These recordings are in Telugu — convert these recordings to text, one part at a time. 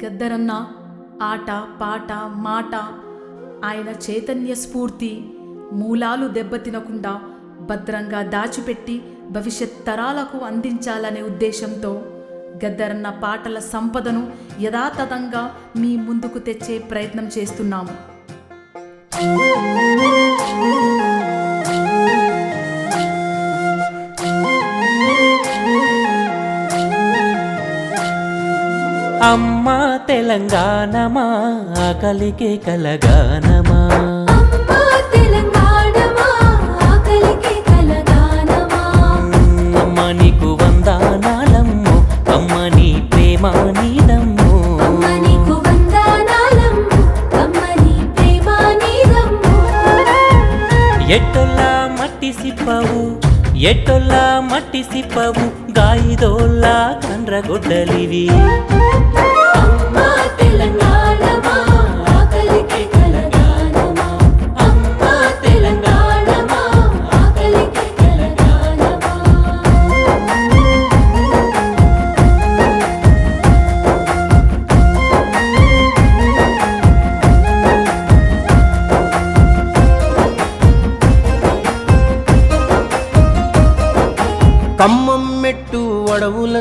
గద్దరన్న ఆట పాట మాట ఆయన చైతన్య స్ఫూర్తి మూలాలు దెబ్బతినకుండా భద్రంగా దాచిపెట్టి భవిష్యత్ తరాలకు అందించాలనే ఉద్దేశంతో గద్దరన్న పాటల సంపదను యథాతథంగా మీ ముందుకు తెచ్చే ప్రయత్నం చేస్తున్నాము. అమ్మ తెలంగాణమా ఆకలికి కలగానమా? ఎట్టొల్లా మట్టి సిప్పవు ఎట్టొల్లా మట్టి సిప్పవు? గాయిదోల్లా కండ్ర గుడ్డలివి கம்மம்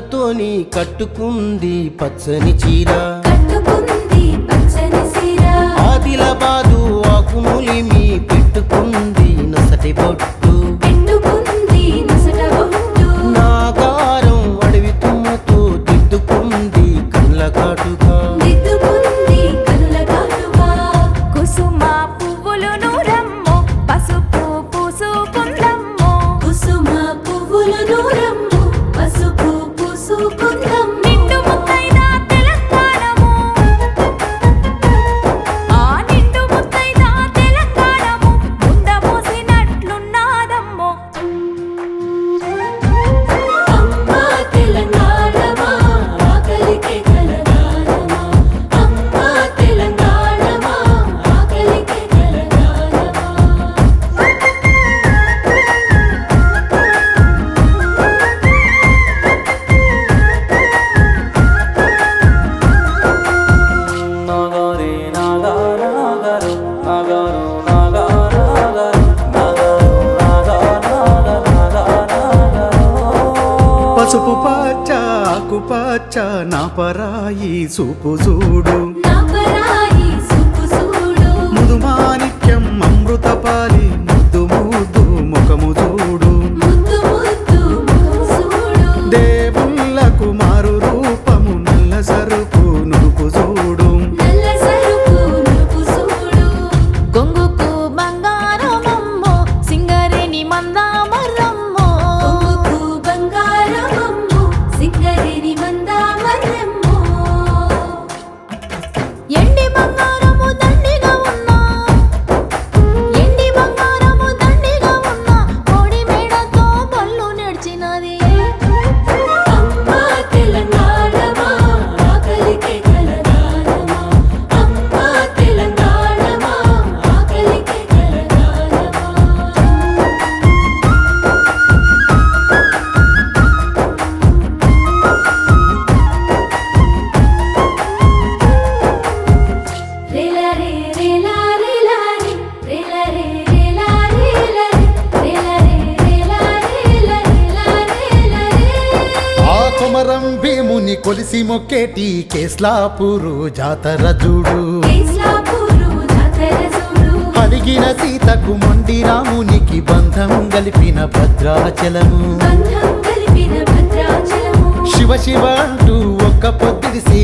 మనతోని కట్టుకుంది పచ్చని చీరా. చూపు మొక్కేటి కేస్లాపూరు జాతర చూడు అడిగిన సీతకు మొండి రామునికి బంధం కలిపిన భద్రాచలము. శివ శివ అంటూ ఒక్క పొద్దుడిసి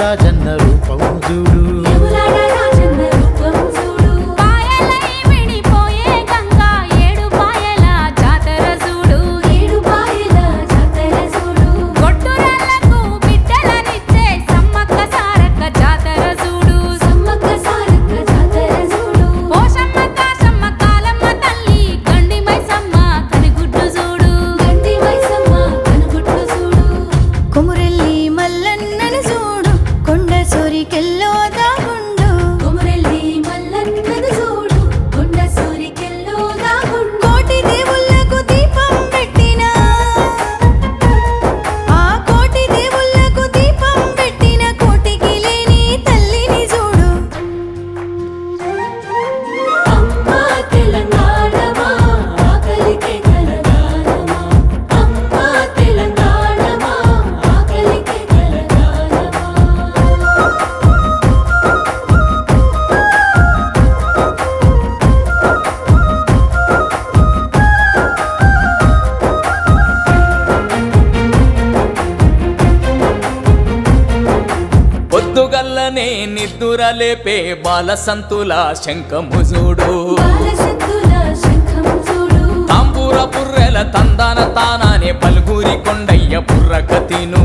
రాజన్న రూపం చూడు లేపే బాలసంతుల శంఖము చూడు. తాంబూర పుర్రెల తందాన తానానే పలుగురి కొండయ్య బుర్రక తిను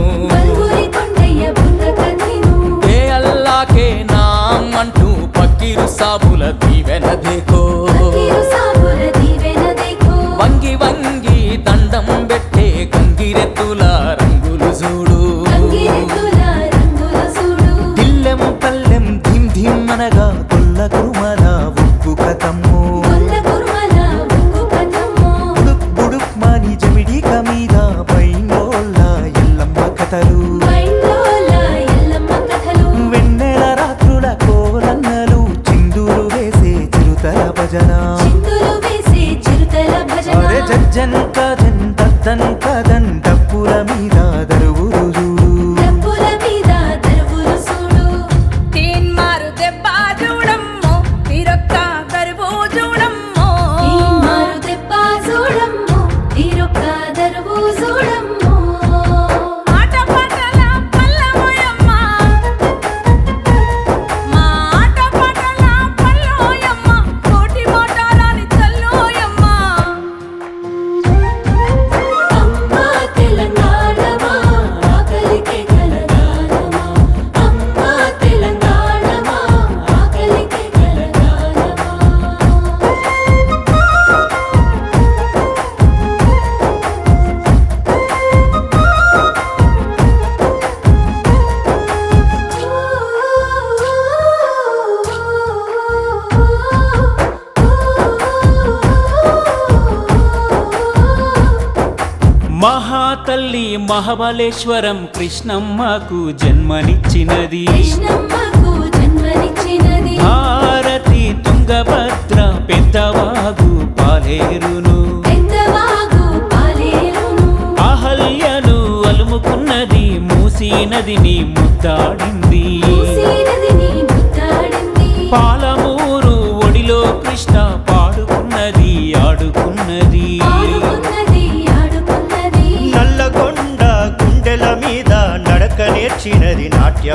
మహాతల్లి మహాబలేశ్వరం కృష్ణమ్మకు జన్మనిచ్చినది. భారతి తుంగభద్ర పెద్దవాగు పాలేరును. అహల్యను అలుముకున్నది మూసీ నదిని ముద్దాడింది. పాల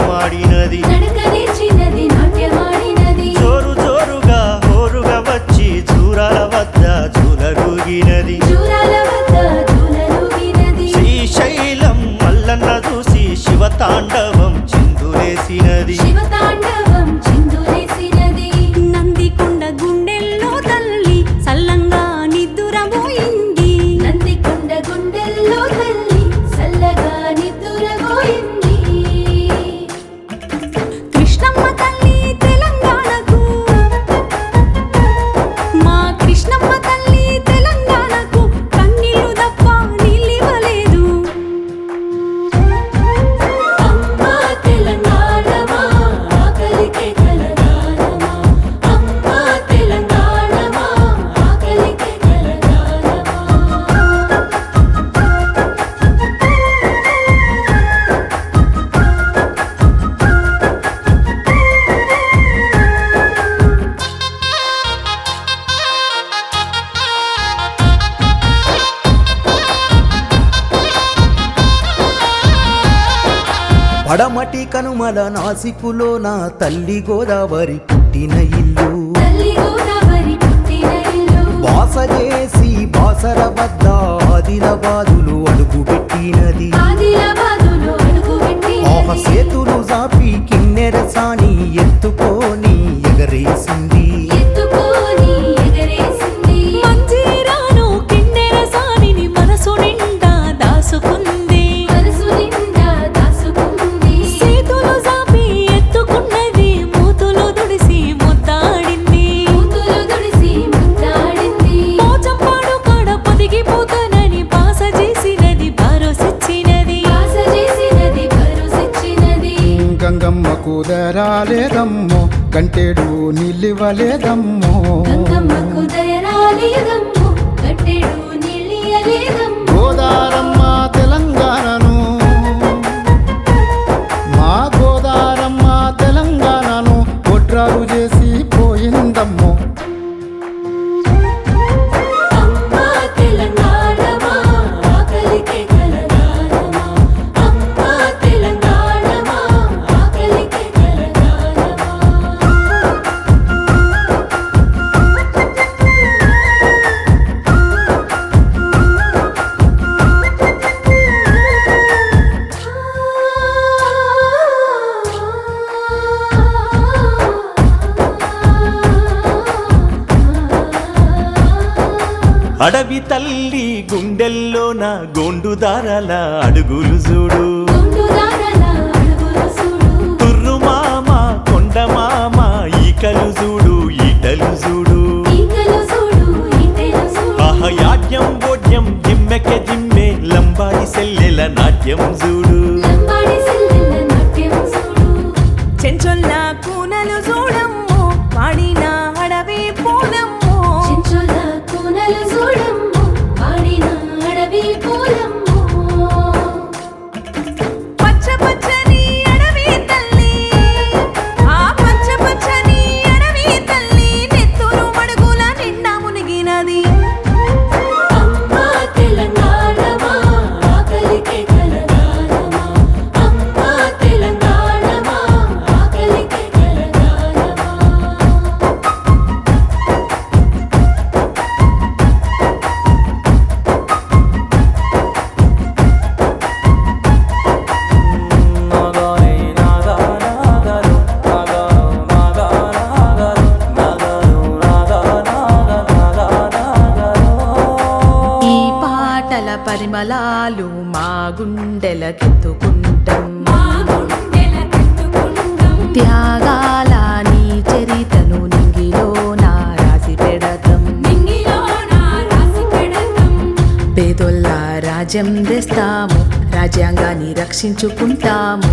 నాట్యమాడినది. చోరు చోరుగా హోరుగా వచ్చి చూరాల వద్ద చూలరుగినది శ్రీశైలం మల్లన్న చూసి శివతాండవ అడమటి కనుమల నాసికులో నా తల్లి గోదావరి పుట్టిన ఇల్లు. బాస చేసి బాసర వద్ద ఆదిలబాదులు అడుగు పెట్టినది కంటేడు నిలివలేదమ్మో. అడవి తల్లి గుండెల్లో నా గోండు దారాల అడుగులు చూడు. తుర్రు మామ కొండ మామ ఈకలు చూడు ఈటలు చూడు. ఆహ యాడ్యం బోడ్యం జిమ్మెక జిమ్మె లంబాడి సెల్లెల నాట్యం చూడు. రాజ్యం తెస్తాము. రాజ్యాంగాన్ని రక్షించుకుంటాము.